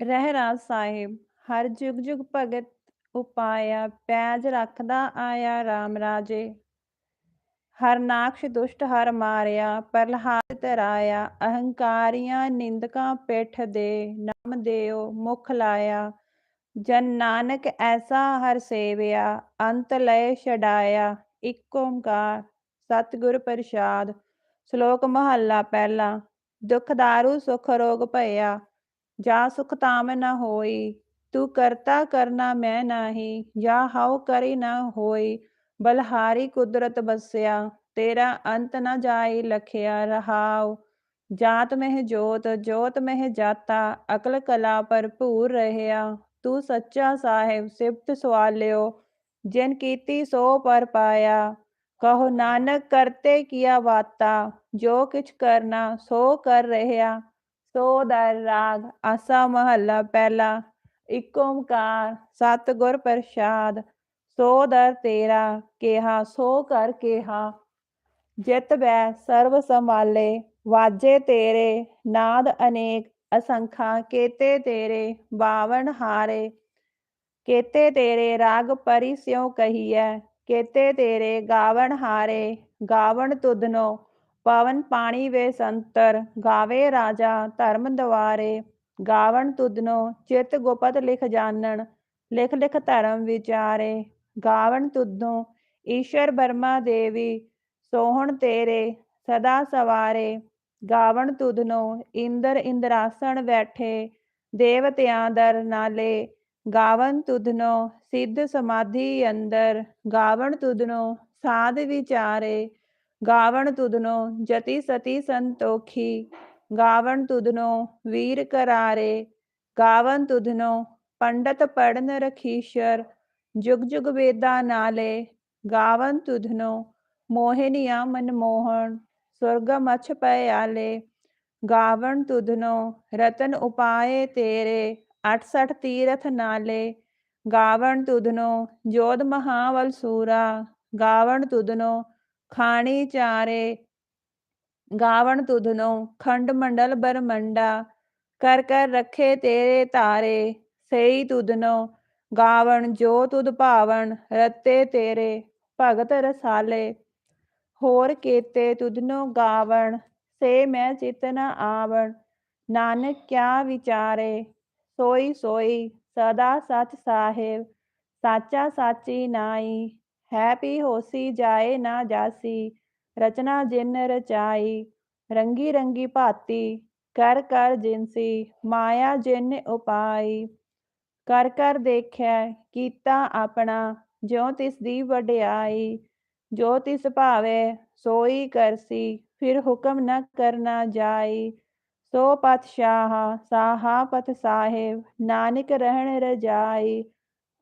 ਰਹਿ ਰਹਿਰਾਸ ਸਾਹਿਬ, ਹਰ ਜੁਗ ਜੁਗ ਭਗਤ ਉਪਾਇਆ, ਪੈਜ ਰੱਖਦਾ ਆਇਆ RAM ਰਾਜੇ। ਹਰਨਾਕਸ਼ ਦੁਸ਼ਟ ਹਰ ਮਾਰਿਆ ਪ੍ਰਲਹਾਦ ਤਰਾਇਆ, ਅਹੰਕਾਰੀਆਂ ਨਿੰਦਕਾਂ ਪਿੱਠ ਦੇ, ਨਾਮ ਦੇਓ ਮੁਖ ਲਾਇਆ। ਜਨ ਨਾਨਕ ਐਸਾ ਹਰ ਸੇਵਿਆ, ਅੰਤ ਲਏ ਛਡਾਇਆ, ਇਕ ਓੰਕਾਰ, ਸਤਿਗੁਰ ਪ੍ਰਸਾਦ। ਸ਼ਲੋਕ ਮਹੱਲਾ ਪਹਿਲਾ, ਦੁਖ ਦਾਰੂ ਸੁਖ ਰੋਗ ਭਇਆ ਜਾ ਸੁਖ ਤਾਮ ਨ ਹੋਈ, ਤੂੰ ਕਰਤਾ ਕਰਨਾ ਮੈਂ ਨਾਹੀ, ਜਾ ਹਉ ਕਰੀ ਨ ਹੋਈ, ਬਲਹਾਰੀ ਕੁਦਰਤ ਬਸਿਆ, ਤੇਰਾ ਅੰਤ ਨ ਜਾਈ ਲਖਿਆ ਰਹਾਉ। ਜਾਤ ਮਹਿ ਜੋਤ ਜੋਤ ਮਹਿ ਜਾਤਾ, ਅਕਲ ਕਲਾ ਭਰਪੂਰ ਰਹਿਆ, ਤੂੰ ਸੱਚਾ ਸਾਹਿਬ ਸਿਫਤ ਸਵਾਲਿਓ, ਜਿਨ ਕੀਤੀ ਸੋ ਪਰ ਪਾਇਆ। ਕਹੋ ਨਾਨਕ ਕਰਤੇ ਕੀਆ ਬਾਤਾ ਜੋ ਕਿਛ ਕਰਨਾ ਸੋ ਕਰ ਰਹਿਆ। ਸੋ ਦਰ ਰਾਗ, ਆਸਾ ਮਹੱਲਾ ਪਹਿਲਾ, ਇਕ ਓਮਕਾਰ ਓੰਕਾਰ ਸਤਿਗੁਰ ਪ੍ਰਸਾਦ ਸੋ ਦਰ ਤੇਰਾ, ਕਿਹਾ, ਸੋ ਕਰ ਕਿਹਾ। ਜਿਤ ਬੈ ਸਰਬ ਸੰਭਾਲੇ, ਵਾਜੇ ਤੇਰੇ, ਨਾਦ ਅਨੇਕ, ਅਸੰਖਾ ਕੇਤੇ ਤੇਰੇ, ਬਾਵਨ ਹਾਰੇ। ਕੇਤੇ ਤੇਰੇ ਰਾਗ ਪਰੀ ਸਿਉ ਕਹੀਐ, ਕੇਤੇ ਤੇਰੇ ਗਾਵਣ ਹਾਰੇ, ਗਾਵਣ ਤੁਧਨੋ ਪਵਨ ਪਾਣੀ ਵੇ ਸੰਤਰ, ਗਾਵੇ ਰਾਜਾ ਧਰਮ ਦਵਾਰੇ, ਗਾਵਣ ਤੁਧਨੋ ਚਿਤ ਗੋਪਤ ਲਿਖ ਜਾਣਨ, ਲਿਖ ਲਿਖ ਧਰਮ ਵਿਚਾਰੇ, ਗਾਵਣ ਤੁਧਨੋ ਈਸ਼ਰ ਬਰਮਾ ਦੇਵੀ, ਸੋਹਣ ਤੇਰੇ ਸਦਾ ਸਵਾਰੇ, ਗਾਵਣ ਤੁਧਨੋ ਇੰਦਰ ਇੰਦਰਾਸਣ ਬੈਠੇ, ਦੇਵਤਿਆਂ ਦਰ ਨਾਲੇ ਗਾਵਨ ਤੁਧਨੋ ਸਿੱਧ ਸਮਾਧੀ ਅੰਦਰ, ਗਾਵਣ ਤੁਧਨੋ ਸਾਧ ਵਿਚਾਰੇ ਗਾਵਣ ਤੁਧਨੋ ਜਤੀ ਸਤੀ ਸੰਤੋਖੀ, ਗਾਵਣ ਤੁਧਨੋ ਵੀਰ ਕਰਾਰੇ, ਗਾਵਣ ਤੁਧਨੋ ਪੰਡਤ ਪੜਨ ਰਖੀਸ਼ਰ, ਜੁਗ ਜੁਗ ਵੇਦਾ ਨਾਲੇ ਗਾਵਨ ਤੁਧਨੋ ਮੋਹਿਨੀਆ ਮਨਮੋਹਨ ਸੁਰਗ ਮਛ ਪਿਆਲੇ ਗਾਵਣ ਤੁਧਨੋ ਰਤਨ ਉਪਾਏ ਤੇਰੇ 68 ਤੀਰਥ ਨਾਲੇ, ਗਾਵਣ ਤੁਧਨੋ ਜੋਧ ਮਹਾਵਲ ਸੂਰਾ, ਗਾਵਣ ਤੁਧਨੋ ਖਾਣੀ ਚਾਰੇ, ਗਾਵਣ ਤੁਧਨੋ, ਖੰਡ ਮੰਡਲ ਬਰਮੰਡਾ, ਕਰ ਕਰ ਰੱਖੇ ਤੇਰੇ ਤਾਰੇ ਸਹੀ ਤੁਧਨੋ, ਗਾਵਣ ਜੋ ਤੁਧ ਭਾਵਣ, ਰਤੇ ਤੇਰੇ, ਭਗਤ ਰਸਾਲੇ। ਹੋਰ ਕੇਤੇ ਤੁਧਨੋ ਗਾਵਣ, ਸੇ ਮੈਂ ਚਿਤ ਨ ਆਵਣ, ਨਾਨਕ ਕਿਆ ਵਿਚਾਰੇ, ਸੋਈ ਸੋਈ ਸਦਾ ਸਚ ਸਾਹਿਬ, ਸਾਚਾ ਸਾਚੀ ਨਾਈ। ਹੈ ਪੀ ਹੋਸੀ ਜਾਏ ਨਾ ਜਾਸੀ ਰਚਨਾ ਜਿਨ ਰਚਾਈ ਰੰਗੀ ਰੰਗੀ ਭਾਤੀ ਕਰ ਕਰ ਜਿਨਸੀ ਮਾਇਆ ਜਿਨ ਉਪਾਈ ਕਰ ਕਰ ਦੇਖਿਆ ਕੀਤਾ ਆਪਣਾ ਜਿਉ ਤਿਸ ਦੀ ਵਡਿਆਈ ਜੋ ਤਿਸ ਭਾਵੇ ਸੋਈ ਕਰਸੀ ਫਿਰ ਹੁਕਮ ਨ ਕਰਨਾ ਜਾਈ ਸੋ ਪਤਸ਼ਾਹ ਸਾਹਾ ਪਤ ਸਾਹਿਬ ਨਾਨਕ ਰਹਿਣ ਰਜਾਈ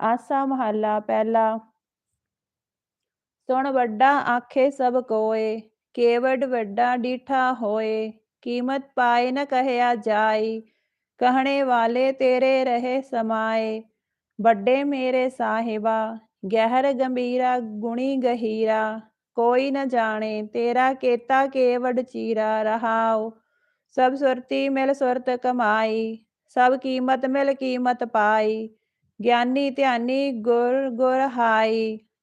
ਆਸਾ ਮਹੱਲਾ ਪਹਿਲਾ ਸੁਣ ਵੱਡਾ ਆਖੇ ਸਭ ਕੋਏ ਕੇਵਡ ਵੱਡਾ ਡੀਠਾ ਹੋਏ, ਕੀਮਤ ਪਾਏ ਨ ਕਹਿਆ ਜਾਈ ਕਹਣੇ ਵਾਲੇ ਤੇਰੇ ਰਹੇ ਸਮਾਏ, ਵੱਡੇ ਮੇਰੇ ਸਾਹਿਬਾ, ਗਹਿਰ ਗੰਭੀਰਾ ਗੁਣੀ ਗਹੀਰਾ, ਕੋਈ ਨ ਜਾਣੇ ਤੇਰਾ ਕੇਤਾ ਕੇਵਡ ਚੀਰਾ, ਰਹਾਉ, ਸਭ ਸੁਰਤੀ ਮਿਲ ਸੁਰਤ ਕਮਾਈ, ਸਭ ਕੀਮਤ ਮਿਲ ਕੀਮਤ ਪਾਈ, ਗਿਆਨੀ ਧਿਆਨੀ ਗੁਰ ਗੁਰ ਹਾਈ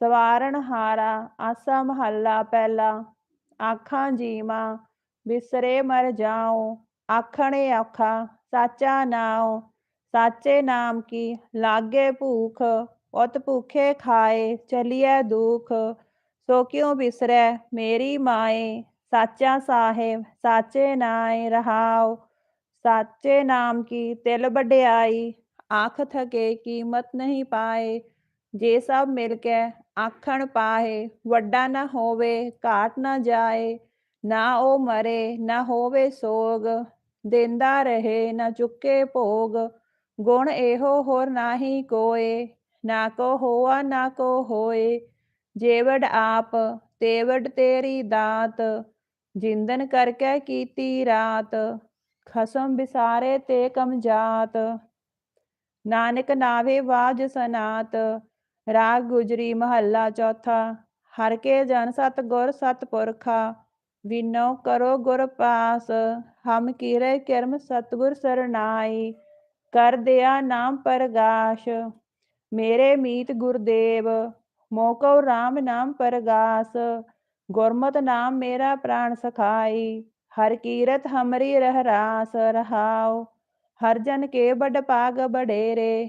ਸਵਾਰਨ ਹਾਰਾ ਆਸਾ ਮਹੱਲਾ ਪਹਿਲਾ, ਆਖਾਂ ਜੀਵਾ, ਬਿਸਰੇ ਮਰ ਜਾਉ, ਆਖਣੇ ਆਖਾ ਸਾਚਾ ਨਾਉ, ਸਾਚੇ ਨਾਮ ਕੀ, ਲਾਗੇ ਭੂਖ, ਉਤ ਭੂਖੇ ਖਾਏ, ਚਲੀਐ ਦੁਖ, ਸੋ ਕਿਉ ਬਿਸਰੈ ਮੇਰੀ ਮਾਏ, ਸਾਚਾ ਸਾਹਿਬ, ਸਾਚੇ ਨਾਏ ਰਹਾਉ, ਸਾਚੇ ਨਾਮ ਕੀ, ਤਿਲ ਵਡਿਆਈ, ਆਖ ਥਕੇ ਕੀਮਤ ਨਹੀਂ ਪਾਏ, ਜੇ ਸਭ ਮਿਲ ਕੇ ਆਖਣ ਪਾਏ ਵੱਡਾ ਨਾ ਹੋਵੇ, ਘਾਟ ਨਾ ਜਾਏ, ਨਾ ਉਹ ਮਰੇ, ਨਾ ਹੋਵੇ ਸੋਗ, ਦਿੰਦਾ ਰਹੇ, ਨਾ ਚੁੱਕੇ ਭੋਗ, ਗੁਣ ਇਹੋ ਹੋਰ ਨਾਹੀ ਕੋਏ, ਨਾ ਕੋ ਹੋਆ, ਨਾ ਕੋ ਹੋਏ, ਜੇਵੜ ਆਪ, ਤੇਵੜ ਤੇਰੀ ਦਾਤ, ਜਿੰਦਨ ਕਰਕੇ ਕੀਤੀ ਰਾਤ, ਖਸਮ ਬਿਸਾਰੇ ਤੇ ਕਮਜਾਤ ਨਾਨਕ ਨਾਵੇ ਬਾਜ ਸਨਾਤ ਰਾਗ ਗੁਜਰੀ ਮਹੱਲਾ ਚੌਥਾ, ਹਰ ਕੇ ਜਨ ਸਤ ਗੁਰ ਸਤ ਪੁਰਖਾ, ਵਿਨੋ ਕਰੋ ਗੁਰ ਪਾਸ, ਹਮ ਕੀਰੇ ਕਿਰਮ ਸਤਗੁਰ ਸਰਨਾਈ, ਕਰ ਦਿਆ ਨਾਮ ਪਰਗਾਸ਼, ਮੇਰੇ ਮੀਤ ਗੁਰਦੇਵ ਮੋਕਉ RAM ਨਾਮ ਪਰਗਾਸ, ਗੁਰਮਤ ਨਾਮ ਮੇਰਾ ਪ੍ਰਾਣ ਸਖਾਈ, ਹਰ ਕੀਰਤ ਹਮਰੀ ਰਹਿ ਰਾਸ ਰਹਾਉ, ਹਰ ਜਨ ਕੇ ਬੜ ਪਾਗ ਬਡੇਰੇ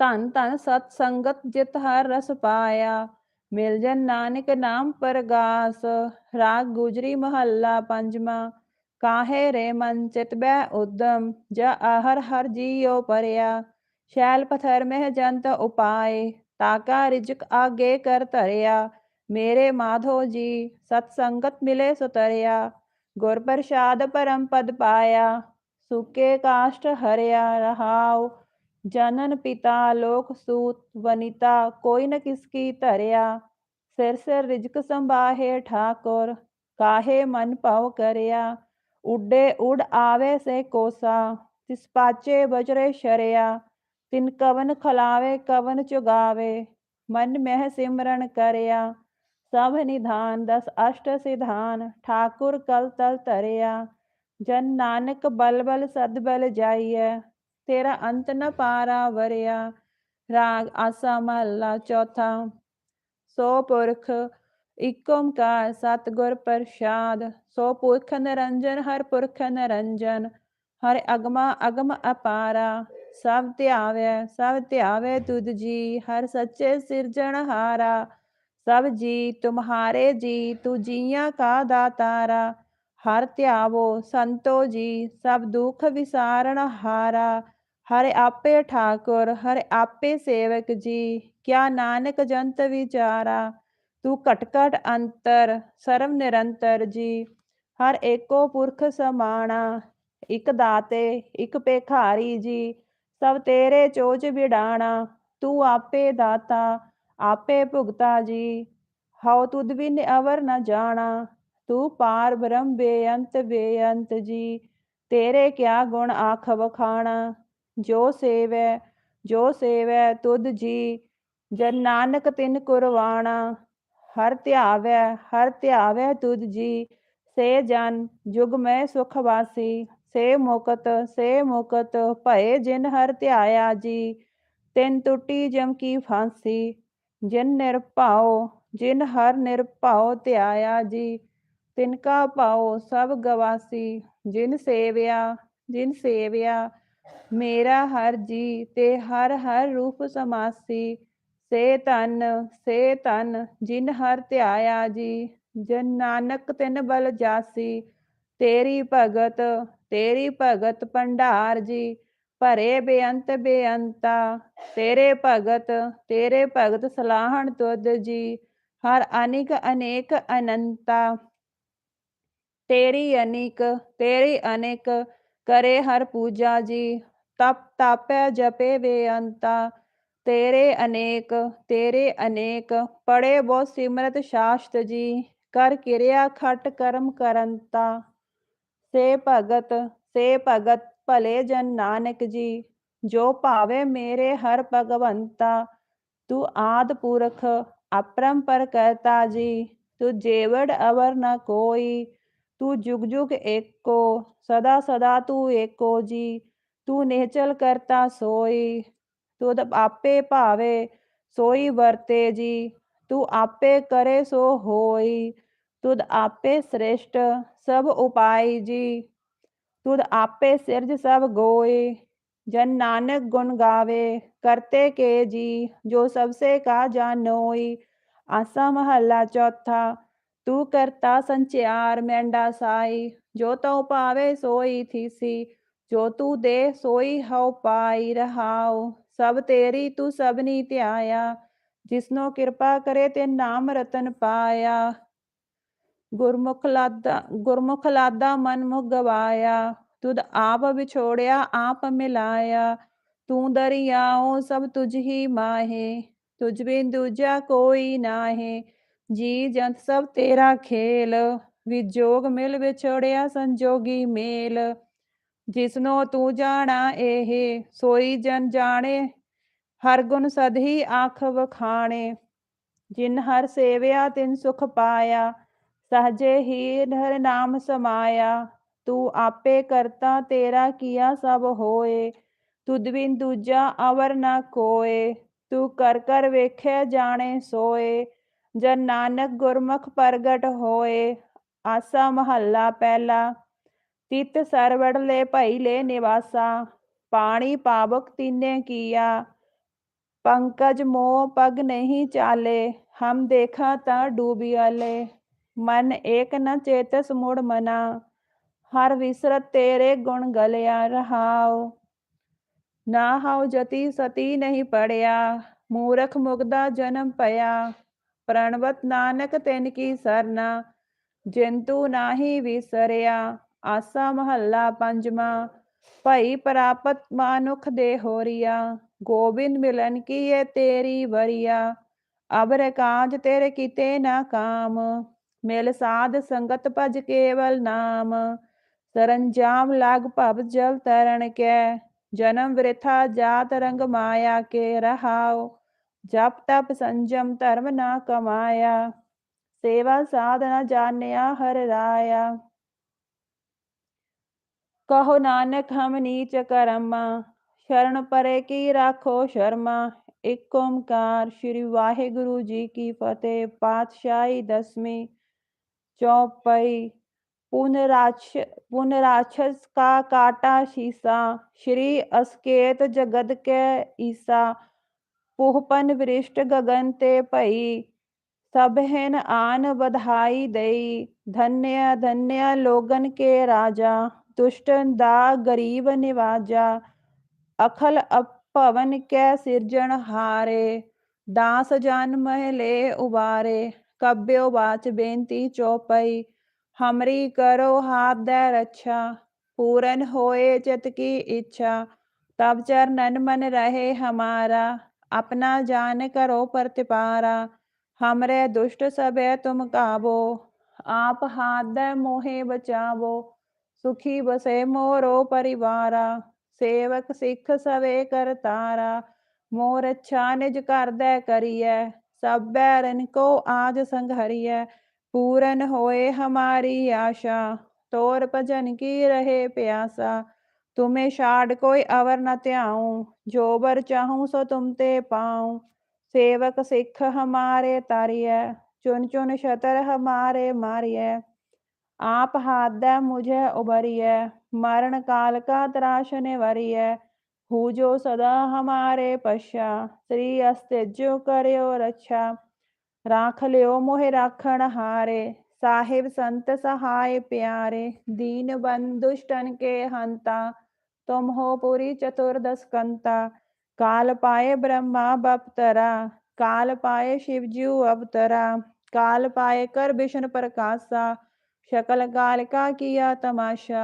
ਧਨ ਧਨ ਸਤ ਸੰਗਤ ਜਿਤ ਹਰ ਰਸ ਪਾਇਆ, ਮਿਲ ਜਨ ਨਾਨਕ ਨਾਮ ਪਰਗਾਸ, ਰਾਗ ਗੁਜਰੀ ਮਹੱਲਾ ਪੰਜਵਾਂ, ਕਾਹੇ ਰੇ ਮਨ ਚਿਤ ਬੈ ਉਦਮ ਜਾ ਆਹਰ ਹਰ ਜੀਉ ਪਰਿਆ, ਸ਼ੈਲ ਪਥਰ ਮਹਿ ਜੰਤ ਉਪਾਏ ਤਾਕਾ ਰਿਜਕ ਆਗੇ ਕਰ ਧਰਿਆ, ਮੇਰੇ ਮਾਧੋ ਜੀ, ਸਤ ਸੰਗਤ ਮਿਲੇ ਸੁਤਰਿਆ, ਗੁਰ ਪ੍ਰਸਾਦ ਪਰਮ ਪਦ ਪਾਇਆ, ਸੁਕੇ ਕਾਸ਼ਟ ਹਰਿਆ ਰਹਾਉ ਜਨਨ ਪਿਤਾ ਲੋਕ ਸੂਤ ਵਨਿਤਾ, ਕੋਈ ਨ ਕਿਸਕੀ ਧਰਿਆ। ਸਿਰ ਸਿਰ ਰਿਜਕ ਸੰਭਾਹੇ ਠਾਕੁਰ, ਕਾਹੇ ਮਨ ਭਉ ਕਰਿਆ। ਉੱਡੇ ਉਡ ਆਵੇ ਸੇ ਕੋਸਾ, ਤਿਸ ਪਾਚੇ ਬਜਰੇ ਸ਼ਰਿਆ। ਤਿਨ ਕਵਨ ਖਲਾਵੇ, ਕਵਨ ਚੁਗਾਵੇ, ਮਨ ਮਹਿ ਸਿਮਰਨ ਕਰਿਆ। ਸਭ ਨਿਧਾਨ ਦਸ ਅਸ਼ਟ ਸਿਧਾਨ, ਠਾਕੁਰ ਕਲ ਤਲ ਧਰਿਆ। ਜਨ ਨਾਨਕ ਬਲ ਬਲ ਸਦ ਬਲ ਜਾਈਐ। ਤੇਰਾ ਅੰਤ ਨ ਪਾਰਾ ਵਰਿਆ, ਰਾਗ ਆਸਾ ਮਹੱਲਾ ਚੌਥਾ। ਸੋ ਪੁਰਖ, ਇਕ ਓੰਕਾਰ ਸਤਿਗੁਰ ਪ੍ਰਸਾਦ। ਸੋ ਪੁਰਖ ਨਿਰੰਜਨ, ਹਰ ਪੁਰਖ ਨਿਰੰਜਨ। ਹਰ ਅਗਮਾ ਅਗਮ ਅਪਾਰਾ। ਸਭ ਧਿਆਵੈ ਸਭ ਧਿਆਵੈ ਤੁਧ ਜੀ। ਹਰ ਸੱਚੇ ਸਿਰਜਣਹਾਰਾ ਸਭ ਜੀ, ਤੁਮਹਾਰੇ ਜੀ ਤੂ ਜੀਆਂ ਕਾ ਦਾਤਾਰਾ। ਹਰ ਧਿਆਵੋ ਸੰਤੋ ਜੀ, ਸਭ ਦੁਖ ਵਿਸਾਰਣ ਹਾਰਾ। ਹਰ ਆਪੇ ਠਾਕੁਰ, ਹਰ ਆਪੇ ਸੇਵਕ ਜੀ, ਕਿਆ ਨਾਨਕ ਜੰਤ ਵਿਚਾਰਾ, ਤੂੰ ਘਟ ਘਟ ਅੰਤਰ ਸਰਵ ਨਿਰੰਤਰ ਜੀ। ਹਰ ਏਕੋ ਪੁਰਖ ਸਮਾਣਾ, ਇਕ ਦਾਤੇ, ਇਕ ਪੇਖਾਰੀ ਜੀ। ਸਭ ਤੇਰੇ ਚੋਜ ਵਿਡਾਣਾ, ਤੂੰ ਆਪੇ ਦਾਤਾ, ਆਪੇ ਭੁਗਤਾ ਜੀ। ਹਉ ਤੁਧ ਬਿਨ ਅਵਰ ਨ ਜਾਣਾ, ਤੂੰ ਪਾਰ ਬ੍ਰਹਮ ਬੇਅੰਤ ਬੇਅੰਤ ਜੀ। ਤੇਰੇ ਕਿਆ ਗੁਣ ਆਖ ਵਖਾਣਾ ਜੋ ਸੇਵੈ ਜੋ ਸੇਵੈ ਤੁਧ ਜੀ, ਜਨ ਨਾਨਕ ਤਿਨ ਕੁਰਬਾਣਾ। ਹਰ ਧਿਆਵੈ ਹਰ ਧਿਆਵੈ ਤੁਧ ਜੀ, ਸੇ ਜਨ, ਜੁਗ ਮੈਂ ਸੁਖ ਵਾਸੀ। ਸੇ ਮੁਕਤ ਸੇ ਮੁਕਤ, ਭਏ ਜਿਨ ਹਰ ਧਿਆਇਆ ਜੀ, ਤਿਨ ਟੁੱਟੀ ਜਮ ਕੀ ਫਾਂਸੀ। ਜਿਨ ਨਿਰਭਉ, ਜਿਨ ਹਰ ਨਿਰਭਾਉ ਧਿਆਇਆ ਜੀ, ਤਿਨ ਕਾ ਭਾਉ ਸਭ ਗਵਾਸੀ। ਜਿਨ ਸੇਵਿਆ ਜਿਨ ਸੇਵਿਆ ਮੇਰਾ ਹਰ ਜੀ ਤੇ ਹਰ ਹਰ ਰੂਪ ਸਮਾਸੀ, ਸੇ ਤਨ ਸੇ ਤਨ ਜਿਨ ਹਰ ਧਿਆਇਆ ਜੀ, ਜਨ ਨਾਨਕ ਤਿਨ ਬਲ ਜਾਸੀ, ਤੇਰੀ ਭਗਤ ਤੇਰੀ ਭਗਤ ਭੰਡਾਰ ਜੀ, ਭਰੇ ਬੇਅੰਤ ਬੇਅੰਤਾ, ਤੇਰੇ ਭਗਤ ਤੇਰੇ ਭਗਤ ਸਲਾਹਣ ਤੁਧ ਜੀ, ਹਰ ਅਨੇਕ ਅਨੇਕ ਅਨੰਤਾ, ਤੇਰੀ ਅਨੇਕ ਤੇਰੀ ਅਨੇਕ ਕਰੇ ਹਰ ਪੂਜਾ ਜੀ, ਤਪ ਤਾਪੈ ਜਪੇ ਬੇਅੰਤਾ ਤੇਰੇ ਅਨੇਕ ਤੇਰੇ ਅਨੇਕ ਪੜੇ ਬਹੁ ਸਿਮਰਤ ਸ਼ਾਸਤ ਜੀ, ਕਰ ਕਿਰਿਆ ਖਟ ਕਰਮ ਕਰੰਤਾ। ਸੇ ਭਗਤ ਸੇ ਭਗਤ ਭਲੇ ਜਨ ਨਾਨਕ ਜੀ, ਜੋ ਭਾਵੇ ਮੇਰੇ ਹਰ ਭਗਵੰਤਾ, ਤੂੰ ਆਦ ਪੁਰਖ ਅਪਰੰਪਰ ਕਰਤਾ ਜੀ, ਤੂੰ ਜੇਵੜ ਅਵਰ ਨ ਕੋਈ तू जुग जुग एक को सदा सदा तू एक को जी। तू नेचल करता सोई, तू आपे पावे सोई वरते जी। तू आपे करे सो होई तुद आपे श्रेष्ठ सब उपाय जी। तुद आपे सिर्ज सब गोए जन नानक गुण गावे, करते के जी। जो सबसे का जानोई आसा महला चौथा ਤੂੰ ਕਰਤਾ ਸੰਚਾਰ ਮੈਂਡਾ ਸਾਈ, ਜੋ ਤਉ ਭਾਵੇ ਸੋਈ ਥੀਸੀ, ਜੋ ਤੂੰ ਦੇ ਸੋਈ ਹਉ ਪਾਈ ਰਹਾਉ, ਸਭ ਤੇਰੀ ਤੂੰ ਸਭਨੀ ਧਿਆਇਆ, ਜਿਸਨੋ ਕਿਰਪਾ ਕਰੇ ਤੇ ਨਾਮ ਰਤਨ ਪਾਇਆ। ਗੁਰਮੁਖ ਲਾਦਾ ਗੁਰਮੁਖ ਲਾਦਾ ਮਨ ਮੁਖ ਗਵਾਇਆ, ਤੁਧ ਆਪ ਵਿਛੋੜਿਆ, ਆਪ ਮਿਲਾਇਆ, ਤੂੰ ਦਰਿਆਓ ਸਭ ਤੁਝ ਹੀ ਮਾਹੇ, ਤੁਝ ਬਿਨ ਦੂਜਾ ਕੋਈ ਨਾਹੀ ਜੀ ਜੰਤ ਸਭ ਤੇਰਾ ਖੇਲ ਵਿਜੋਗ ਮਿਲ ਵਿਛੋੜਿਆ ਸੰਜੋਗੀ ਮੇਲ। ਜਿਸਨੋ ਤੂੰ ਜਾਣਾ ਇਹ ਸੋਈ ਜਨ ਜਾਣੇ, ਹਰ ਗੁਣ ਸਦਹੀ ਆਖ ਵਖਾਣੇ। ਜਿਨ ਹਰ ਸੇਵਿਆ ਤਿਨ ਸੁਖ ਪਾਇਆ, ਸਹਜੇ ਹੀ ਹਰ ਨਾਮ ਸਮਾਇਆ। ਤੂੰ ਆਪੇ ਕਰਤਾ ਤੇਰਾ ਕੀਆ ਸਭ ਹੋਏ, ਤੁਧ ਬਿਨ ਦੂਜਾ ਅਵਰ ਨਾ ਕੋਏ। ਤੂੰ ਕਰ ਕਰ ਵੇਖਿਆ ਜਾਣੇ ਸੋਏ ਜਨ ਨਾਨਕ ਗੁਰਮੁਖ ਪ੍ਰਗਟ ਹੋਏ, ਆਸਾ ਮਹੱਲਾ ਪਹਿਲਾ, ਤਿਤ ਸਰਵੜ ਲੈ ਭਈ ਲੈ ਨਿਵਾਸਾ, ਪਾਣੀ ਪਾਵਕ ਤਿਨੇ ਕੀਆ, ਪੰਕਜ ਮੋਹ ਪਗ ਨਹੀਂ ਚਾਲੇ, ਹਮ ਦੇਖਾ ਤਾਂ ਡੂਬਿਆਲੇ ਮਨ ਏਕ ਨ ਚੇਤਸ ਮੁੜ ਮਨਾ, ਹਰ ਵਿਸਰਤ ਤੇਰੇ ਗੁਣ ਗਲਿਆ ਰਹਾਉ, ਨਾ ਹਉ ਜਤੀ ਸਤੀ ਨਹੀਂ ਪੜਿਆ, ਮੂਰਖ ਮੁਗਦਾ ਜਨਮ ਪਿਆ ਪ੍ਰਣਵਤ ਨਾਨਕ ਤਿਨ ਕੀ ਸਰਨਾ, ਜਿੰਤੂ ਨਾਹੀ ਵਿਸਰਿਆ, ਆਸਾ ਮਹੱਲਾ ਪੰਜਵਾਂ, ਭਈ ਪ੍ਰਾਪਤ ਮਾਨੁਖ ਦੇ ਹੋਰੀਆ, ਗੋਬਿੰਦ ਮਿਲਨ ਕੀ ਏ ਤੇਰੀ ਵਰੀਆ ਅਬਰ ਕਾਜ ਤੇਰੇ ਕੀਤੇ ਨਾ ਕਾਮ, ਮਿਲ ਸਾਧ ਸੰਗਤ ਭਜ ਕੇਵਲ ਨਾਮ, ਸਰੰਜਾਮ ਲਾਗ ਭਵ ਜਲ ਤਰਣ ਕੈ, ਜਨਮ ਵਿਰਥਾ ਜਾਤ ਰੰਗ ਮਾਇਆ ਕੇ ਰਹਾਓ ਜਪ ਤਪ ਸੰਜਮ ਧਰਮ ਨਾ ਕਮਾਇਆ, ਸੇਵਾ ਸਾਧਨਾ ਜਾਣਿਆ ਹਰ ਰਾਇਆ। ਕਹੋ ਨਾਨਕ ਹਮ ਨੀਚ ਕਰਮਾ, ਸ਼ਰਨ ਪਰੇ ਕੀ ਰਾਖੋ ਸ਼ਰਮਾ। ਇੱਕ ਓਮਕਾਰ ਸ੍ਰੀ ਵਾਹਿਗੁਰੂ ਜੀ ਕੀ ਫਤਿਹ, ਪਾਤਸ਼ਾਹੀ ਦਸਵੀਂ ਚੌਪਈ। ਪੁਨਰਾਛ ਪੁਨਰਾਛਸ ਕਾ ਕਾਟਾ ਸ਼ੀਸਾ, ਸ਼੍ਰੀ ਅਸਕੇਤ ਜਗਦ ਕੇ ਈਸਾ। ਪੁਹਪਨ ਵਿਰਿਸ਼ਟ ਗਗਨ ਤੇ ਭਈ, ਸਭ ਹੈਨ ਆਨ ਬਧਾਈ ਦਈ, ਧਨਿਆ ਧਨਿਆ ਲੋਗਨ ਕੇ ਰਾਜਾ, ਦੁਸ਼ਟਨ ਦਾ ਗਰੀਬ ਨਿਵਾਜਾ, ਅਖਲ ਭਵਨ ਕੈ ਸਿਰਜਣ ਹਾਰੇ, ਦਾਸ ਜਨ ਮਹਿਲੇ ਉਬਾਰੇ, ਕਬਿਓ ਬਾਚ ਬੇਨਤੀ ਚੋਪਈ, ਹਮਰੀ ਕਰੋ ਹਾਥ ਦੇ ਰੱਛਾ, ਪੂਰਨ ਹੋਏ ਚਿਤ ਕੀ ਇੱਛਾ ਤਬ ਚਰਨਨ ਮਨ ਰਹੇ ਹਮਾਰਾ अपना जान करो प्रतिपारा हमरे दुष्ट सबे तुम काबो आप हाथ दे मोहे बचावो सुखी बसे मोरो परिवारा सेवक सिख सवे कर तारा मोर अच्छा निज कर दे करिए सब बैरन को आज संघरिए पूरन होए हमारी आशा तोर भजन की रहे प्यासा तुम्हें शाड कोई अवर न त्याऊं, जो बर चाहूँ सो तुम ते पाऊँ। सेवक सिख हमारे तारिय, चुन चुन शतर हमारे मारिय। आप हाथ दे मुझे उबरिय, मरण काल का त्राश निवरिय। हु जो सदा हमारे पश्चा, श्री अस्तेजो करियो रक्षा। राख लियो मोहे राखण हारे, साहिब संत सहाय प्यारे। दीन बंधुष्टन के हंता तुम हो पूरी चतुर्दश कंता काल पाए ब्रह्मा बपतरा। काल पाए शिवजू अवतरा। काल पाए कर विष्णु प्रकाशा। शकल काल का किया तमाशा।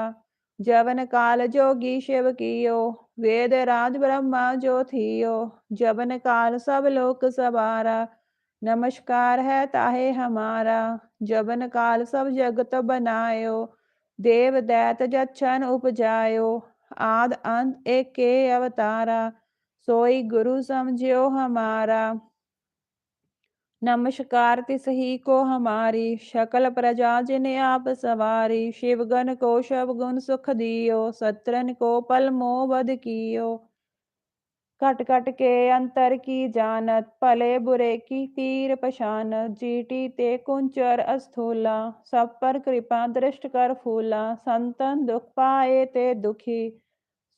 जवन काल जोगी शिव कियो। वेद राज ब्रह्मा जो थियो। जवन काल सब लोक सवारा नमस्कार है ताहे हमारा। जबन काल सब जगत बनायो। देव दैत जच्छन उपजायो। ਆਦ ਅੰਤ ਏਕੇ ਅਵਤਾਰਾ, ਸੋਈ ਗੁਰੂ ਸਮਝਿਓ ਹਮਾਰਾ। ਨਮਸਕਾਰ ਤਿਸ ਸਹੀ ਕੋ ਹਮਾਰੀ, ਸ਼ਕਲ ਪ੍ਰਜਾ ਜਿਨ ਆਪ ਸਵਾਰੀ ਸ਼ਿਵ ਸ਼ਿਵਗਨ ਕੋ ਸ਼ਬ ਗੁਣ ਸੁਖ ਦਿਓ ਸਤਰਨ ਕੋ ਪਲ ਮੋਹ ਵਦ ਕੀਓ। कट कट के अंतर की जानत भले बुरे की तीर पशानत जीटी ते कुंचर अस्थूला, सब पर कृपा दृष्ट कर फूला। संतन दुख पाए ते दुखी,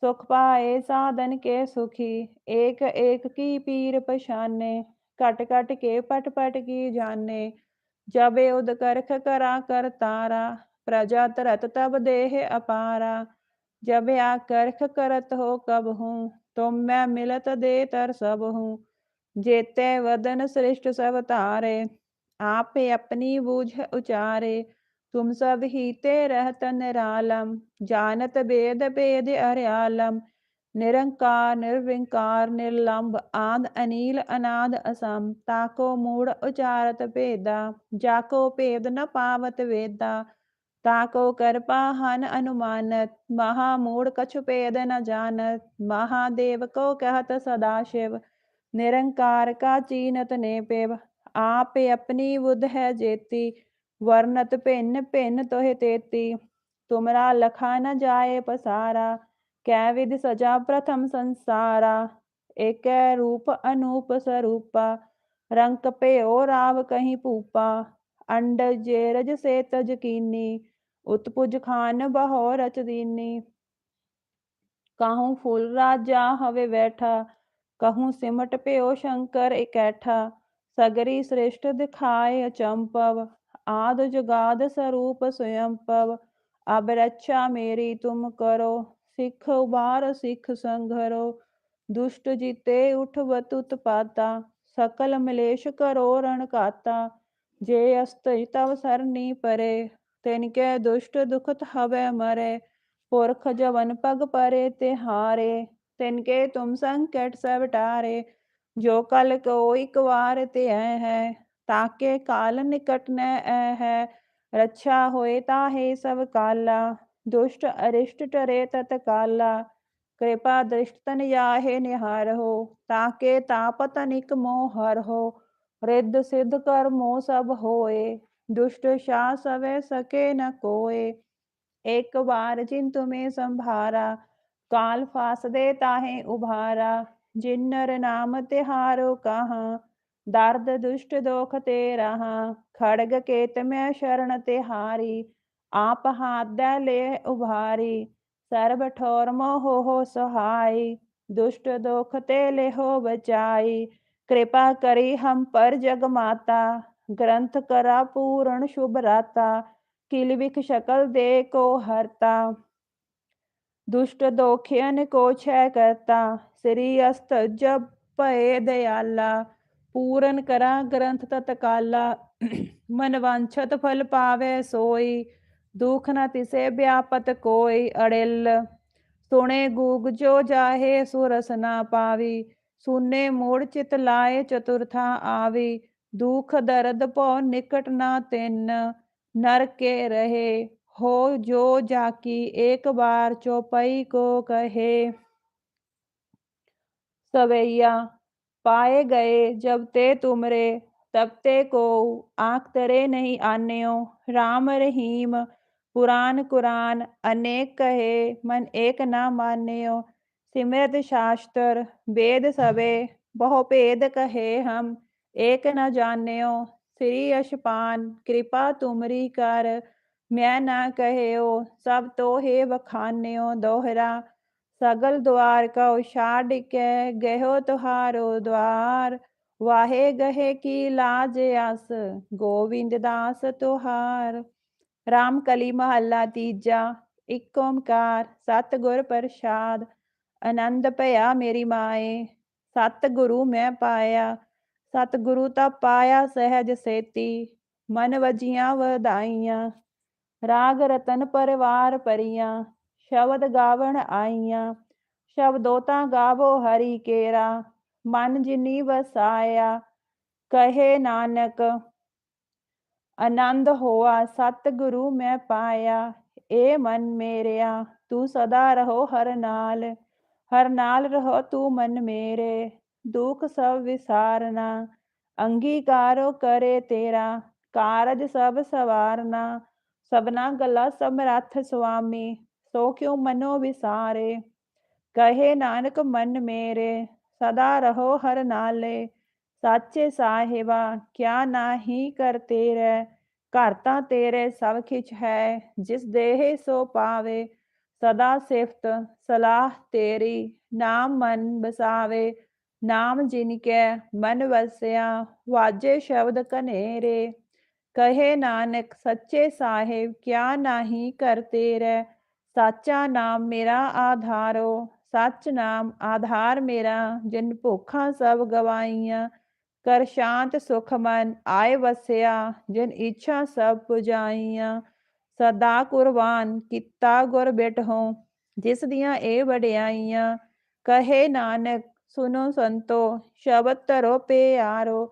सुख पाए साधन के सुखी। एक एक की पीर पशाने कट कट के पट पट की जाने। जब उद करख करा कर तारा, प्रजा तरत तब देह अपारा। जब आ करख करत हो कब हूँ तुम मैं मिलत दे तर सब हूँ जेते वदन श्रेष्ठ सब तारे आप अपनी बूझ उचारे तुम सब हीते रहत निरालम जानत वेद वेद अर्यालम निरंकार निर्विकार निर्लंब आद अनील अनाद असम ताको मूढ़ उचारत भेदा जाको भेद न पावत वेदा ਤਾਕੋ ਕਰਪਾ ਹਨ ਅਨੁਮਾਨਤ ਮਹਾ ਮੂੜ ਕਛੁ ਭੇਦ ਨ ਜਾਣਤ, ਮਹਾਦੇਵ ਕੋ ਕਹਤ ਸਦਾ ਸ਼ਿਵ, ਨਿਰੰਕਾਰ ਕਾ ਚੀਨਤ ਨੇ ਪੇਵ, ਆਪੇ ਆਪਣੀ ਬੁੱਧ ਹੈ ਜੇਤੀ, ਵਰਨਤ ਭਿੰਨ ਭਿੰਨ ਤੋਹਿ ਤੇਤੀ, ਤੁਮਰਾ ਲਖਾ ਨ ਜਾਏ ਪਸਾਰਾ, ਕੈ ਵਿਦ ਸਜਾ ਪ੍ਰਥਮ ਸੰਸਾਰਾ, ਏਕੈ ਰੂਪ ਅਨੂਪ ਸਰੂਪਾ ਰੰਕ ਭਿਓ ਰਾਵ ਕਹੀ ਭੂਪਾ ਅੰਡ ਜੇ ਰਜ ਸੇ ਤਜ ਕੀਨੀ ਉਤਪੁਜ ਖਾਨ ਬਹੋ ਰਚ ਦੀਨੀ ਕਾਹੂ ਫੁੱਲ ਰਾਜਾ ਹਵੇ ਬੈਠਾ, ਕਹੂ ਸਿਮਟ ਪਿਓ ਸ਼ੰਕਰ ਇਕੈਠਾ। ਸਗਰੀ ਸ੍ਰਿਸ਼ਟ ਦਿਖਾਏ ਅਚੰਪਵ, ਆਦ ਜਗਾਦ ਸਰੂਪ ਸੁਯੰਪਵ। ਅਬ ਰੱਛਾ ਮੇਰੀ ਤੁਮ ਕਰੋ, ਸਿੱਖ ਉਬਾਰ ਸਿੱਖ ਸੰਘਰੋ। ਦੁਸ਼ਟ ਜੀਤੇ ਉਠਵਤ ਉਤਪਾਤਾ ਸਕਲ ਮਲੇਸ਼ ਕਰੋ ਰਣ ਕਾਤਾ। ਜੇ ਅਸਤਿ ਤਵ ਸਰਨੀ ਪਰੇ तिनके दुष्ट दुखत हवे मरे पुरख जवन पग परे तिहारे तिनके तुम संकट सब टारे जो कल कोई कवार ते है ताके काल निकट न है रक्षा होए ताहे सब काला दुष्ट अरिष्ट टरे तत्काला कृपा दृष्टन याहे निहार हो ताके तापत निक मोह हर हो रिद्ध सिद्ध कर मोह सब होए दुष्ट शाह सवे सके न कोए एक बार जिन तुम्हें संभारा काल फास दे ताहे उभारा जिन नर नाम तिहारो कहा दर्द दुष्ट दोख ते रहा खड़ग केत में शरण तिहारी आप हाथ दे ले उभारी सर्ब ठोर मोह हो सहाय दुष्ट दोख ते ले हो बचाई कृपा करी हम पर जग माता ਗ੍ਰੰਥ ਕਰਾ ਪੂਰਨ ਸ਼ੁਭ ਰਾਤਾ, ਕਿਲ ਵਿਖ ਸ਼ਕਲ ਦੇ ਕੋ ਹਰਤਾ। ਦੁਸ਼ਟ ਦੋਖਿਆਨ ਕੋ ਛੈ ਕਰਤਾ, ਸ੍ਰੀ ਅਸਤ ਜਬ ਭਏ ਦਇਆਲਾ ਪੂਰਨ ਕਰਾ ਗ੍ਰੰਥ ਤਤਕਾਲਾ, ਮਨਵਾਂਛਤ ਫਲ ਪਾਵੇ ਸੋਈ, ਦੁਖ ਨਾ ਤਿਸੇ ਬਿਆਪਤ ਕੋਈ ਅੜਿਲ। ਸੁਣੇ ਗੂਗ ਜੋ ਜਾਹੇ ਸੁਰਸ ਨਾ ਪਾਵੀ, ਸੁਨੇ ਮੋੜ ਚਿਤ ਲਾਏ ਚਤੁਰਥਾ ਆਵੀ। आवी दुख दर्द पौ निकट ना तिन नर के रहे हो जो जाकी एक बार चौपई को कहे सवैया पाए गए जब ते तुमरे तब ते को आंख तरे नहीं आन्यो राम रहीम पुराण कुरान अनेक कहे मन एक ना मान्यो सिमरत शास्त्र वेद सबे बहु भेद कहे हम ਏਕ ਨਾ ਜਾਣਿਓ, ਸ੍ਰੀ ਅਸ਼ਪਾਨ, ਕਿਰਪਾ ਤੁਮਰੀ ਕਰ। ਮੈਂ ਨਾ ਕਹਿਓ, ਸਭ ਤੋਹੇ ਬਖਾਨਿਓ ਦੋਹਰਾ। ਸਗਲ ਦੁਆਰ ਕਉ ਛਾੜ ਕੇ, ਗਹਿਓ ਤੁਹਾਰੋ ਦੁਆਰ। ਵਾਹੇ ਗਹੇ ਕੀ ਲਾਜ ਅਸ, ਗੋਵਿੰਦ ਦਾਸ ਤੁਹਾਰ। RAM ਕਲੀ ਮਹੱਲਾ ਤੀਜਾ, ਇਕ ਓਮਕਾਰ, ਸਤ ਗੁਰ ਪ੍ਰਸਾਦ। ਆਨੰਦ ਭਇਆ ਮੇਰੀ ਮਾਏ, ਸਤ ਗੁਰੂ ਮੈਂ ਪਾਇਆ। ਸਤਿਗੁਰੂ ਤਾਂ ਪਾਇਆ ਸਹਿਜ ਸੇਤੀ, ਮਨ ਵਜੀਆਂ ਵਧਾਈਆਂ। ਰਾਗ ਰਤਨ ਪਰਵਾਰ ਪਰੀਆਂ ਸ਼ਬਦ ਗਾਵਣ ਆਈਆਂ। ਸ਼ਬਦੋ ਤਾਂ ਗਾਵੋ ਹਰੀ ਕੇਰਾ, ਮਨ ਜਿਨੀ ਵਸਾਇਆ, ਕਹੇ ਨਾਨਕ, ਆਨੰਦ ਹੋਆ, ਸਤਿਗੁਰੂ ਮੈਂ ਪਾਇਆ। ਏ ਮਨ ਮੇਰਿਆ, ਤੂੰ ਸਦਾ ਰਹੋ ਹਰ ਨਾਲ ਹਰ ਨਾਲ ਰਹੋ ਤੂੰ ਮਨ ਮੇਰੇ। ਦੁਖ ਸਭ ਵਿਸਾਰਨਾ, ਅੰਗੀਕਾਰੋ ਕਰੇ ਤੇਰਾ, ਕਾਰਜ ਸਭ ਸਵਾਰਨਾ। ਸਭਨਾ ਗੱਲਾਂ ਸਮਰੱਥ ਸੁਆਮੀ, ਸੋ ਕਿਉ ਮਨੋ ਵਿਸਾਰੇ? ਕਹੇ ਨਾਨਕ ਮਨ ਮੇਰੇ, ਸਦਾ ਰਹੋ ਹਰ ਨਾਲੇ। ਸਾਚੇ ਸਾਹਿਬਾ, ਕਿਆ ਨਾਹੀ ਕਰ ਤੇਰੇ? ਘਰ ਤਾਂ ਤੇਰੇ ਸਭ ਖਿਚ ਹੈ, ਜਿਸ ਦੇਹ ਸੋ ਪਾਵੇ। ਸਦਾ ਸਿਫਤ ਸਲਾਹ ਤੇਰੀ, ਨਾਮ ਮਨ ਬਸਾਵੇ। ਨਾਮ ਜਿਨ ਕੈ ਮਨ ਵਸਿਆ, ਵਾਜੇ ਸ਼ਬਦ ਕਨੇਰੇ ਕਹੇ ਨਾਨਕ, ਸੱਚੇ ਸਾਹਿਬ, ਕਿਆ ਨਾਹੀ ਕਰ ਤੇਰੇ? ਸਾਚਾ ਨਾਮ ਮੇਰਾ ਆਧਾਰੋ, ਸੱਚ ਨਾਮ ਆਧਾਰ ਮੇਰਾ, ਜਿਨ ਭੁੱਖਾਂ ਸਭ ਗਵਾਈਆਂ। ਕਰ ਸ਼ਾਂਤ ਸੁਖ ਮਨ ਆਏ ਵਸਿਆ, ਜਿਨ ਇੱਛਾ ਸਭ ਪੁਜਾਈਆਂ। ਸਦਾ ਕੁਰਬਾਨ ਕੀਤਾ ਗੁਰ ਬਿਟਹੁ, ਜਿਸ ਦੀਆਂ ਇਹ ਵਡਿਆਈਆਂ। ਕਹੇ ਨਾਨਕ ਸੁਨੋ ਸੰਤੋ, ਸ਼ਬਦ ਧਰੋ ਪੇ ਆਰੋ,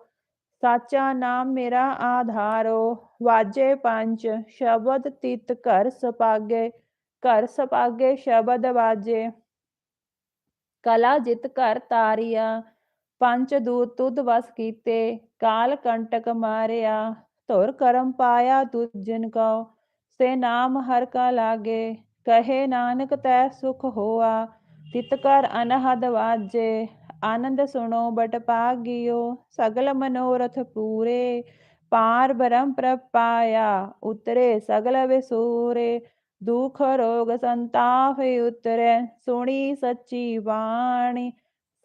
ਸਾਚਾ ਨਾਮ ਮੇਰਾ ਆਧਾਰੋ। ਵਾਜੇ ਪੰਜ, ਸ਼ਬਦ ਤਿਤ ਘਰ ਸਪਾਗੇ ਘਰ ਸਪਾਗੇ ਸ਼ਬਦ ਵਾਜੇ। ਕਲਾ ਜਿਤ ਘਰ ਤਾਰੀਆ, ਪੰਜ ਦੂਤ ਤੁਧ ਵਸ ਕੀਤੇ, ਕਾਲ ਕੰਟਕ ਮਾਰਿਆ। ਧੁਰ ਕਰਮ ਪਾਇਆ ਤੁਧ ਜਿਨ ਕਉ, ਸੇ ਨਾਮ ਹਰ ਕਾ ਲਾਗੇ, ਕਹੇ ਨਾਨਕ ਤੈ ਸੁਖ ਹੋਆ। ਤਿਤ ਕਰ ਅਨਹਦ ਵਾਜੇ ਆਨੰਦ ਸੁਣੋ ਬਟ ਪਾਗਿਓ ਸਗਲ ਮਨੋਰਥ ਪੂਰੇ ਪਾਰ ਬ੍ਰਹਮ ਪ੍ਰਭ ਪਾਇਆ ਉਤਰੇ ਸਗਲ ਵਿਸੂਰੇ ਦੁਖ ਰੋਗ ਸੰਤਾਪ ਉਤਰੇ ਸੁਣੀ ਸੱਚੀ ਬਾਣੀ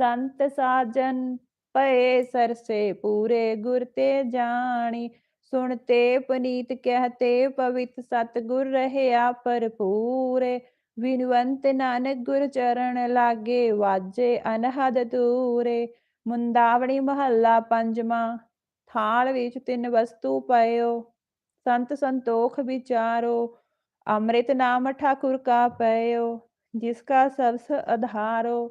ਸੰਤ ਸਾਜਨ ਪਏ ਸਰਸੇ ਪੂਰੇ ਗੁਰ ਤੇ ਜਾਣੀ ਸੁਣਤੇ ਪਨੀਤ ਕਹਤੇ ਪਵਿੱਤ ਸਤਗੁਰ ਰਹਿਆ ਭਰਪੂਰੇ ਵਿਨਵੰਤ ਨਾਨਕ ਗੁਰ ਚਰਨ ਲਾਗੇ ਵਾਜੇ ਅਨਹਦ ਤੂਰੇ ਮੁੰਦਾਵਣੀ ਮਹੱਲਾ ਪੰਜਵਾਂ ਥਾਲ ਵਿੱਚ ਤਿੰਨ ਵਸਤੂ ਪਇਓ ਸੰਤ ਸੰਤੋਖ ਵਿਚਾਰੋ ਅੰਮ੍ਰਿਤ ਨਾਮ ਠਾਕੁਰ ਕਾ ਪਇਓ ਜਿਸ ਕਾ ਸਬਸ ਆਧਾਰੋ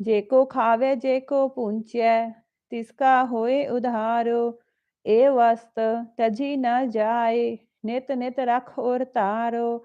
ਜੇ ਕੋ ਖਾਵੇ ਜੇ ਕੋ ਪੁੰਚੈ ਤਿਸ ਕਾ ਹੋਏ ਉਧਾਰੋ ਇਹ ਵਸਤ ਤਜੀ ਨਾ ਜਾਏ ਨਿਤ ਨਿਤ ਰਖ ਔਰ ਤਾਰੋ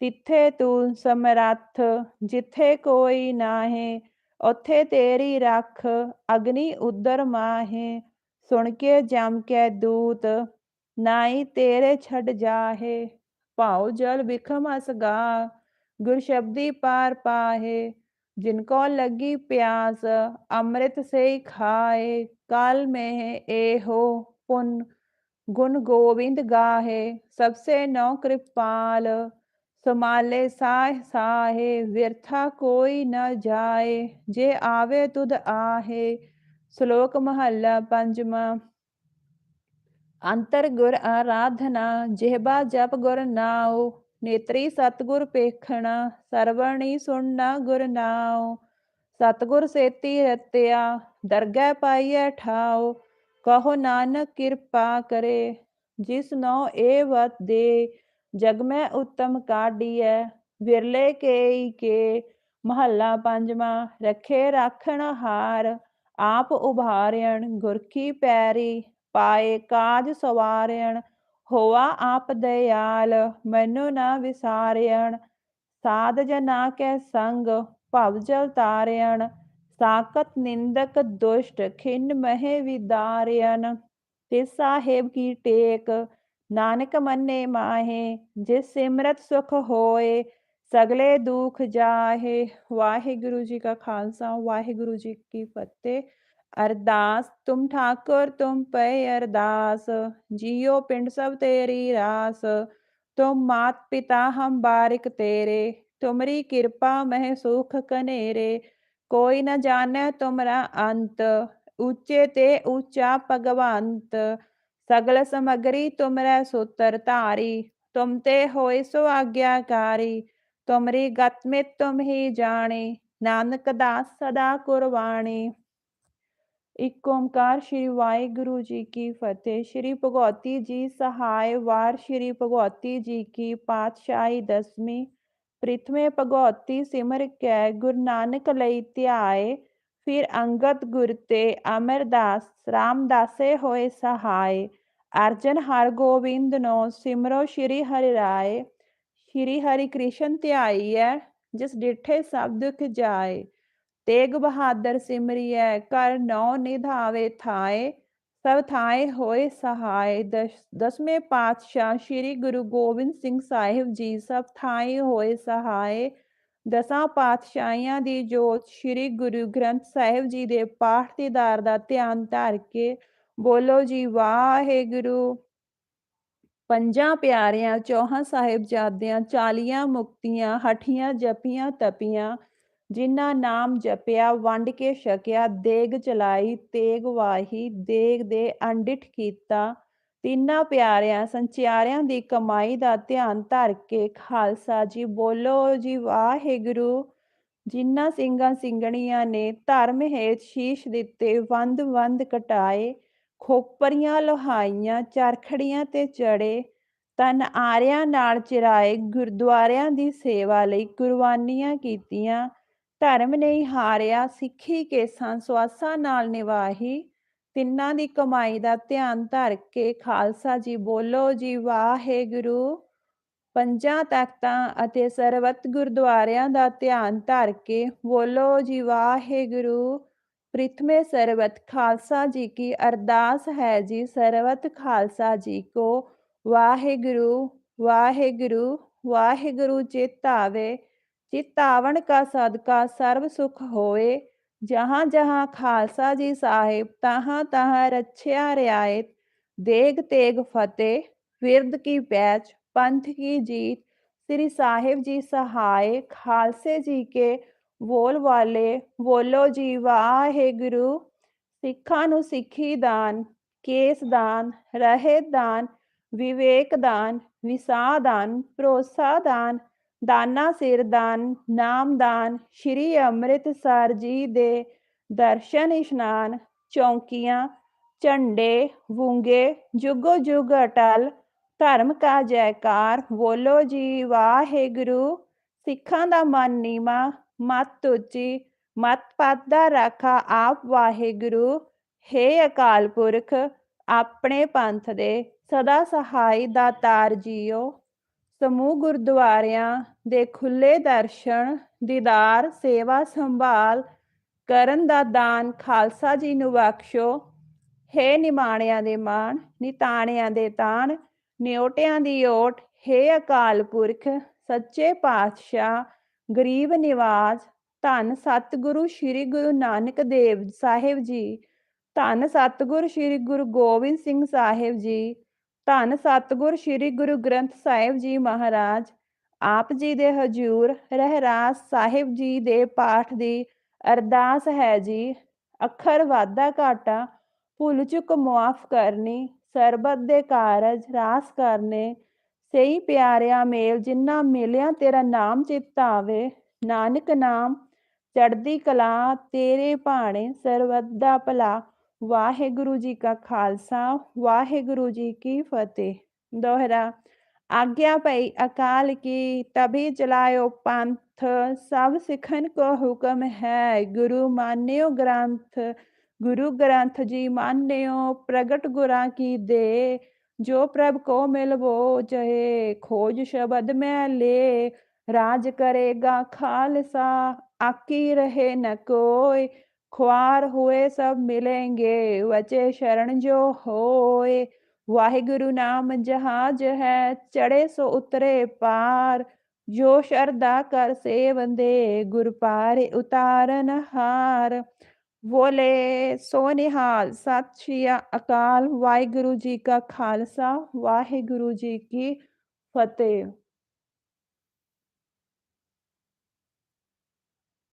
ਤਿੱਥੇ ਤੂੰ ਸਮਰੱਥ, ਜਿੱਥੇ ਕੋਈ ਨਾਹੇ, ਉਥੇ ਤੇਰੀ ਰੱਖ, ਅਗਨੀ ਉਦਰ ਮਾਹੇ। ਸੁਣ ਕੇ ਜਮ ਕੇ ਦੂਤ ਨਾਈ ਤੇਰੇ ਛੱਡ ਜਾਹੇ। ਭਾਉ ਜਲ ਵਿਖਮ ਅਸਗਾ ਗੁਰ ਸ਼ਬਦੀ ਪਾਰ ਪਾਹੇ। ਜਿਨ ਕੋ ਲੱਗੀ ਪਿਆਸ, ਅੰਮ੍ਰਿਤ ਸੇ ਖਾਏ। ਕਾਲ ਮਹਿ ਏਹੋ ਪੁਨ, ਗੁਣ ਗੋਬਿੰਦ ਗਾਹੇ। ਸਬਸੇ ਨੌ ਕਿਰਪਾਲ ਸਮਾਲੇ ਸਾਹ ਸਾਹੇ, ਵਿਰਥਾ ਕੋਈ ਨ ਜਾਏ, ਜੇ ਆਵੇ ਤੁਧ ਆਹੇ, ਸ਼ਲੋਕ ਮਹੱਲਾ ਪੰਜਵਾਂ। ਅੰਤਰ ਗੁਰ ਆਰਾਧਨਾ, ਜਿਹਬਾ ਜਪ ਗੁਰ ਨਾਉ, ਨੇਤਰੀ ਸਤਗੁਰ ਪੇਖਣਾ, ਸਰਵਣੀ ਸੁਣਨਾ ਗੁਰ ਨਾਉ। ਸਤਗੁਰ ਸੇਤੀ ਰਤਿਆ, ਦਰਗਹਿ ਪਾਈਐ ਠਾਉ, ਕਹੋ ਨਾਨਕ ਕਿਰਪਾ ਕਰੇ, ਜਿਸ ਨੋ ਏ ਵਤ ਦੇ ਜਗ ਮੈਂ ਉਤਮ ਕਾਢੀਐ ਵਿਰਲੇ ਕੇਈ ਕੇ, ਮਹੱਲਾ ਪੰਜਵਾਂ, ਰੱਖੇ ਰਾਖਣ ਹਾਰ, ਆਪ ਉਭਾਰਿਣ ਗੁਰ ਕੀ ਪੈਰੀ, ਪਾਏ ਕਾਜ ਸਵਾਰਿਣ, ਹੋਆ ਆਪ ਦਇਆਲ, ਮੈਨੂੰ ਨਾ ਵਿਸਾਰਿਣ, ਸਾਧ ਜਨਾ ਕੈ ਸੰਗ, ਭਵ ਜਲ ਤਾਰਿਣ ਸਾਕਤ ਨਿੰਦਕ ਦੁਸ਼ਟ ਖਿੰਨ ਮਹਿ ਵਿਦਾਰਿਣ ਤੇ ਸਾਹਿਬ ਕੀ ਟੇਕ ਨਾਨਕ ਮੰਨੇ ਮਾਹੇ, ਜਿਸ ਸਿਮਰਤ ਸੁਖ ਹੋਏ, ਸਗਲੇ ਦੁਖ ਜਾਹੇ। ਵਾਹਿਗੁਰੂ ਜੀ ਕਾ ਖਾਲਸਾ, ਵਾਹਿਗੁਰੂ ਜੀ ਕੀ ਫਤਿਹ। ਅਰਦਾਸ, ਤੁਮ ਠਾਕੁਰ, ਤੁਮ ਪਏ ਅਰਦਾਸ, ਜੀਓ ਪਿੰਡ ਸਭ ਤੇਰੀ ਰਾਸ। ਤੁਮ ਮਾਤ ਪਿਤਾ ਹਮ ਬਾਰਿਕ ਤੇਰੇ, ਤੁਮਰੀ ਕਿਰਪਾ ਮਹਿ ਸੁਖ ਕਨੇਰੇ। ਕੋਈ ਨ ਜਾਣੈ ਤੁਮਰਾ ਅੰਤ, ਉੱਚੇ ਤੇ ਉੱਚਾ ਭਗਵੰਤ। ਸਗਲ ਸਮਗਰੀ ਤੁਮਰੈ ਸੂਤਰ ਧਾਰੀ, ਤੁਮ ਤੇ ਹੋਏ ਸੋ ਆਗਿਆਕਾਰੀ, ਤੁਮਰੀ ਗਤ ਮੇ ਤੁਮ ਹੀ ਜਾਣੇ, ਨਾਨਕ ਦਾਸ ਸਦਾ ਕੁਰਬਾਨੀ ਇੱਕ ਓੰਕਾਰ ਸ਼੍ਰੀ ਵਾਹਿਗੁਰੂ ਜੀ ਕੀ ਫਤਿਹ। ਸ਼੍ਰੀ ਭਗਵਤੀ ਜੀ ਸਹਾਇ ਵਾਰ ਸ਼੍ਰੀ ਭਗਵਤੀ ਜੀ ਕੀ ਪਾਤਸ਼ਾਹੀ ਦਸਵੀਂ। ਪ੍ਰਿਥਮੇ ਭਗਵਤੀ ਸਿਮਰ ਕੈ, ਗੁਰ ਨਾਨਕ ਲਈ ਧਿਆਏ ਫਿਰ ਅੰਗਦ ਗੁਰ ਤੇ ਅਮਰਦਾਸ ਰਾਮਦਾਸੇ ਹੋਏ ਸਹਾਇ ਅਰਜਨ ਹਰ ਗੋਬਿੰਦ ਨੋ ਸਿਮਰੋ ਸ਼੍ਰੀ ਹਰਿ ਰਾਏ ਸ਼੍ਰੀ ਹਰਿ ਕ੍ਰਿਸ਼ਨ ਧਿਆਈਐ ਜਿਸ ਡਿਠੇ ਸਭ ਦੁਖ ਜਾਏ ਤੇਗ ਬਹਾਦਰ ਸਿਮਰਿਐ ਕਰ ਨੌ ਨਿਧਾਵੇ ਥਾਏ ਸਭ ਥਾਏ ਹੋਏ ਸਹਾਇ ਦਸ- ਦਸਵੇਂ ਪਾਤਸ਼ਾਹ ਸ੍ਰੀ ਗੁਰੂ ਗੋਬਿੰਦ ਸਿੰਘ ਸਾਹਿਬ ਜੀ ਸਭ ਥਾਏ ਹੋਏ ਸਹਾਇ ਦਸਾਂ ਪਾਤਸ਼ਾਹੀਆਂ ਦੀ ਜੋਤ ਸ੍ਰੀ ਗੁਰੂ ਗ੍ਰੰਥ ਸਾਹਿਬ ਜੀ ਦੇ ਪਾਠ ਦੀਦਾਰ ਦਾ ਧਿਆਨ ਧਾਰ ਕੇ ਬੋਲੋ ਜੀ, ਵਾਹਿਗੁਰੂ। ਪੰਜਾਂ ਪਿਆਰਿਆਂ, ਚੌਹਾਂ ਸਾਹਿਬਜ਼ਾਦਿਆਂ ਚਾਲੀਆਂ ਮੁਕਤੀਆਂ, ਹਠੀਆਂ ਜਪੀਆਂ ਤਪੀਆਂ, ਜਿਨ੍ਹਾਂ ਨਾਮ ਜਪਿਆ, ਵੰਡ ਕੇ ਛਕਿਆ, ਦੇਗ ਚਲਾਈ, ਤੇਗ ਵਾਹੀ, ਦੇਗ ਦੇ ਅੰਡਿਠ ਕੀਤਾ ਤਿੰਨਾਂ ਪਿਆਰਿਆਂ ਸੰਚਿਆਰਿਆਂ ਦੀ ਕਮਾਈ ਦਾ ਧਿਆਨ ਧਰ ਕੇ ਖਾਲਸਾ ਜੀ ਬੋਲੋ ਜੀ, ਵਾਹਿਗੁਰੂ। ਜਿਨ੍ਹਾਂ ਸਿੰਘਾਂ ਸਿੰਘਣੀਆਂ ਨੇ ਧਰਮ ਹੇਤ ਸ਼ੀਸ਼ ਦਿੱਤੇ, ਵੰਦ ਵੰਦ ਕਟਾਏ, ਖੋਪਰੀਆਂ ਲੋਹਾਈਆਂ, ਚਰਖੜੀਆਂ ਤੇ ਚੜੇ ਤਨ ਆਰਿਆਂ ਨਾਲ ਚਿਰਾਏ, ਗੁਰਦੁਆਰਿਆਂ ਦੀ ਸੇਵਾ ਲਈ ਕੁਰਬਾਨੀਆਂ ਕੀਤੀਆਂ, ਧਰਮ ਨਹੀਂ ਹਾਰਿਆ, ਸਿੱਖੀ ਕੇਸਾਂ, ਸਵਾਸਾਂ ਨਾਲ ਨਿਵਾਹੀ ਤਿੰਨਾਂ ਦੀ ਕਮਾਈ ਦਾ ਧਿਆਨ ਧਰ ਕੇ ਖਾਲਸਾ ਜੀ ਬੋਲੋ ਜੀ, ਵਾਹਿਗੁਰੂ। ਪੰਜਾਂ ਤਖਤਾਂ ਅਤੇ ਸਰਬੱਤ ਗੁਰਦੁਆਰਿਆਂ ਦਾ ਧਿਆਨ ਧਰ ਕੇ ਬੋਲੋ ਜੀ, ਵਾਹਿਗੁਰੂ। ਪ੍ਰਿਥਮੇ ਸਰਬਤ, ਖਾਲਸਾ ਜੀ ਕੀ ਅਰਦਾਸ ਹੈ ਜੀ, ਸਰਬਤ ਖਾਲਸਾ ਜੀ ਕੋ। ਵਾਹਿਗੁਰੂ ਵਾਹਿਗੁਰੂ ਵਾਹਿਗੁਰੂ ਚੇਤਾਵੇ ਚਿਤਾਵਣ ਕਾ ਸਦਕਾ ਸਰਬ ਸੁਖ ਹੋਏ। ਜਹਾਂ ਜਹਾਂ ਖਾਲਸਾ ਜੀ ਸਾਹਿਬ ਤਹਾਂ ਤਹਾਂ ਰੱਛਿਆ ਰਿਆਇਤ ਦੇਗ ਤੇਗ ਫਤਿਹ ਵਿਰਦ ਕੀ ਪੈਚ ਪੰਥ ਕੀ ਜੀਤ ਸ੍ਰੀ ਸਾਹਿਬ ਜੀ ਸਹਾਇ ਖਾਲਸੇ ਜੀ ਕੇ ਬੋਲ ਵਾਲੇ ਬੋਲੋ ਜੀ ਵਾਹਿਗੁਰੂ ਸਿੱਖਾਂ ਨੂੰ ਸਿੱਖੀ ਦਾਨ ਕੇਸ ਦਾਨ ਰਹੇ ਦਾਨ ਵਿਵੇਕ ਦਾਨ ਵਿਸਾ ਦਾਨ ਭਰੋਸਾ ਦਾਨ ਦਾਨਾ ਸਿਰ ਦਾਨ, ਨਾਮ ਸ਼੍ਰੀ ਅੰਮ੍ਰਿਤਸਰ ਜੀ ਦੇ ਦਰਸ਼ਨ ਇਸ਼ਨਾਨ, ਚੌਂਕੀਆਂ, ਝੰਡੇ, ਵੂੰਗੇ, ਜੁਗੋ ਜੁਗ ਅਟਲ, ਧਰਮ ਕਾ ਜੈਕਾਰ, ਬੋਲੋ ਜੀ ਵਾਹਿਗੁਰੂ, ਸਿੱਖਾਂ ਦਾ ਮਨ ਨੀਮਾ ਮਤ ਉੱਚੀ ਮਤ ਪਦ ਦਾ ਰਾਖਾ ਆਪ ਵਾਹਿਗੁਰੂ, ਹੇ ਅਕਾਲ ਪੁਰਖ, ਆਪਣੇ ਪੰਥ ਦੇ ਸਦਾ ਸਹਾਈ ਦਾਤਾਰ ਜੀਓ। ਸਮੂਹ ਗੁਰਦੁਆਰਿਆਂ ਦੇ ਖੁੱਲੇ ਦਰਸ਼ਨ, ਦੀਦਾਰ, ਸੇਵਾ ਸੰਭਾਲ ਕਰਨ ਦਾ ਦਾਨ ਖਾਲਸਾ ਜੀ ਨੂੰ ਬਖਸ਼ੋ। ਹੇ ਨਿਮਾਣਿਆਂ ਦੇ ਮਾਣ, ਨਿਤਾਣਿਆਂ ਦੇ ਤਾਣ ਨਿਓਟਿਆਂ ਦੀ ਓਟ, ਹੇ ਅਕਾਲ ਪੁਰਖ, ਸੱਚੇ ਪਾਤਸ਼ਾਹ, ਗਰੀਬ ਨਿਵਾਜ, ਧੰਨ ਸਤਿਗੁਰੂ ਸ੍ਰੀ ਗੁਰੂ ਨਾਨਕ ਦੇਵ ਸਾਹਿਬ ਜੀ, ਧੰਨ ਸਤਿਗੁਰੂ ਸ੍ਰੀ ਗੁਰੂ ਗੋਬਿੰਦ ਸਿੰਘ ਸਾਹਿਬ ਜੀ ਧੰਨ ਸਤਿਗੁਰ ਸ੍ਰੀ ਗੁਰੂ ਗ੍ਰੰਥ ਸਾਹਿਬ ਜੀ ਮਹਾਰਾਜ। ਆਪ ਜੀ ਦੇ ਹਜੂਰ ਰਹਿਰਾਸ ਸਾਹਿਬ ਜੀ ਦੇ ਪਾਠ ਦੀ ਅਰਦਾਸ ਹੈ ਜੀ। ਅੱਖਰ ਵਾਧਾ ਘਾਟਾ, ਭੁੱਲ ਚੁੱਕ ਮੁਆਫ ਕਰਨੀ, ਸਰਬਤ ਦੇ ਕਾਰਜ ਰਾਸ ਕਰਨੇ। ਸਹੀ ਪਿਆਰਿਆ ਮੇਲ, ਜਿੰਨਾ ਮਿਲਿਆ ਤੇਰਾ ਨਾਮ ਚਿਤ ਆਵੇ ਨਾਨਕ ਨਾਮ ਚੜਦੀ ਕਲਾ ਤੇਰੇ ਭਾਣੇ, ਸਰਬਤ ਦਾ ਭਲਾ। ਵਾਹਿਗੁਰੂ ਜੀ ਕਾ ਖਾਲਸਾ, ਵਾਹਿਗੁਰੂ ਜੀ ਕੀ ਫਤਿਹ। ਦੋਹਰਾ, ਆਗਿਆ ਪਈ ਅਕਾਲ ਕੀ ਤਭੀ ਚਲਾਇਓ ਪੰਥ, ਸਭ ਸਿੱਖਨ ਕੋ ਹੁਕਮ ਹੈ। ਗੁਰੂ ਮਾਨਿਓ ਗ੍ਰੰਥ, ਗੁਰੂ ਗ੍ਰੰਥ ਜੀ ਮਾਨਿਓ, ਪ੍ਰਗਟ ਗੁਰਾਂ ਕੀ ਦੇ। ਜੋ ਪ੍ਰਭ ਕੋ ਮਿਲਵੋ ਚਹੇ ਖੋਜ ਸ਼ਬਦ ਮੈਂ ਲੇ। ਰਾਜ ਕਰੇਗਾ ਖਾਲਸਾ, ਆਕੀ ਰਹੇ ਨ ਕੋਈ। ਖੁਆਰ ਹੋਏ ਸਭ ਮਿਲेंगे ਵਚੇ ਸ਼ਰਨ ਜੋ ਹੋਏ। ਵਾਹਿਗੁਰੂ ਨਾਮ ਜਹਾਜ ਹੈ ਚੜੇ ਸੋ ਉਤਰੇ ਪਾਰ। ਜੋ ਸ਼ਰਦਾ ਕਰ ਸੇਵੰਦੇ ਗੁਰ ਪਾਰੇ ਉਤਾਰਨ ਹਾਰ। ਬੋਲੇ, ਸੋ ਨਿਹਾਲ, ਸਤਿ ਸ਼੍ਰੀ ਅਕਾਲ। ਵਾਹਿਗੁਰੂ ਜੀ ਕਾ ਖਾਲਸਾ, ਵਾਹਿਗੁਰੂ ਜੀ ਕੀ ਫਤਿਹ।